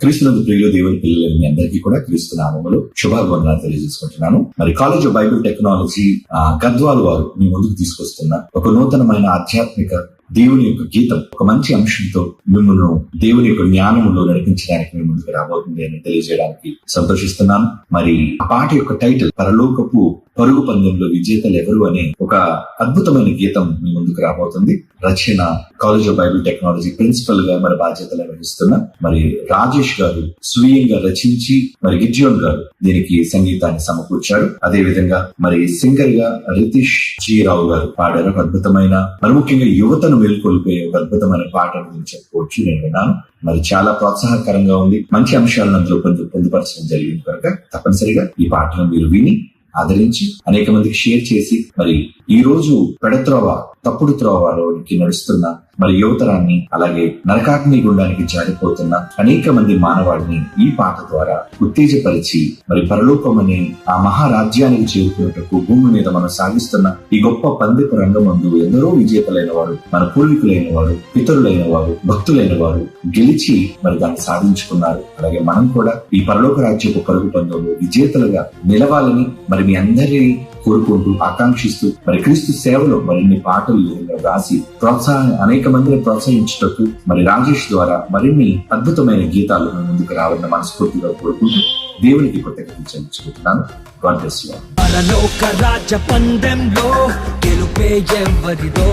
క్రీస్తునందు ప్రియులు దేవుని పిల్లలు మీ అందరికీ కూడా క్రీస్తు నామములు శుభాభివందనాలు తెలియజేసుకుంటున్నాను. మరి కాలేజ్ ఆఫ్ బైబిల్ టెక్నాలజీ ఆ, గద్వాల్ వారు మీ ముందుకు తీసుకొస్తున్న ఒక నూతనమైన ఆధ్యాత్మిక దేవుని యొక్క గీతం ఒక మంచి అంశంతో మిమ్మల్ని దేవుని యొక్క జ్ఞానములో నడిపించడానికి మీ ముందుకు రాబోతుంది అని తెలియజేయడానికి సంతోషిస్తున్నాను. మరి ఆ పాట యొక్క టైటిల్ పరలోకపు పరుగు పందెంలో విజేతలు ఎవరు అనే ఒక అద్భుతమైన గీతం మీ ముందుకు రాబోతుంది. Rachana college of Bible technology ప్రిన్సిపల్గా మరి బాధ్యతలు నిర్వహిస్తున్న మరి రాజేష్ గారు స్వీయంగా రచించి మరి గిజ్యోన్ గారు దీనికి సంగీతాన్ని సమకూర్చారు. అదే విధంగా మరి సింగర్గా రితీష్ జీ రావు గారు పాడారు. అద్భుతమైన మరి ముఖ్యంగా యువతను మేల్కొల్పే ఒక అద్భుతమైన పాట గురించి చెప్పుకోవచ్చు నేను విన్నాను. మరి చాలా ప్రోత్సాహకరంగా ఉంది. మంచి అంశాలను అందులో పొందు పొందుపరచడం జరిగింది కనుక తప్పనిసరిగా ఈ పాటను మీరు విని ఆదరించి అనేక మందికి షేర్ చేసి మరి ఈ రోజు పెడత్రోవ తప్పుడు త్రోవలోనికి నడుస్తున్న మరి యువతరాన్ని అలాగే నరకాగ్ని గుండానికి జారిపోతున్న అనేక మంది మానవాడిని ఈ పాట ద్వారా ఉత్తేజపరిచి మరి పరలోకం అనే ఆ మహారాజ్యానికి చేరుకున్నట్టుకు భూమి మీద మనం సాగిస్తున్న ఈ గొప్ప పందెపు రంగమందు ఎందరో విజేతలైన వారు మన పూర్వీకులైన వారు పితరులైన వారు భక్తులైన వారు గెలిచి మరి దాన్ని సాధించుకున్నారు. అలాగే మనం కూడా ఈ పరలోక రాజ్యపు పరుగు పందంలో విజేతలుగా నిలవాలని మరి మీ అందరినీ కోరుకుంటూ ఆకాంక్షిస్తూ మరి క్రీస్తు సేవలో మరిన్ని పాటలు రాసి ప్రోత్సాహం అనేక మందిని ప్రోత్సహించుటకు మరి రాజేష్ ద్వారా మరిన్ని అద్భుతమైన గీతాలు ముందుకు రావాలని మనస్ఫూర్తిగా కోరుకుంటూ దేవునికి కృతజ్ఞతలు చెల్లించుకుంటున్నాను. గాడ్ బ్లెస్ యు పరలోక రాజ్య పందెంలో గెలుపే ఎవరిదో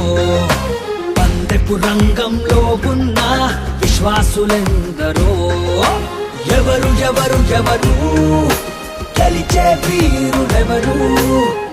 పందెపు రంగంలో ఉన్న విశ్వాసులెందరో? ఎవరు ఎవరు ఎవరు? గెలిచే వీరులెవరు?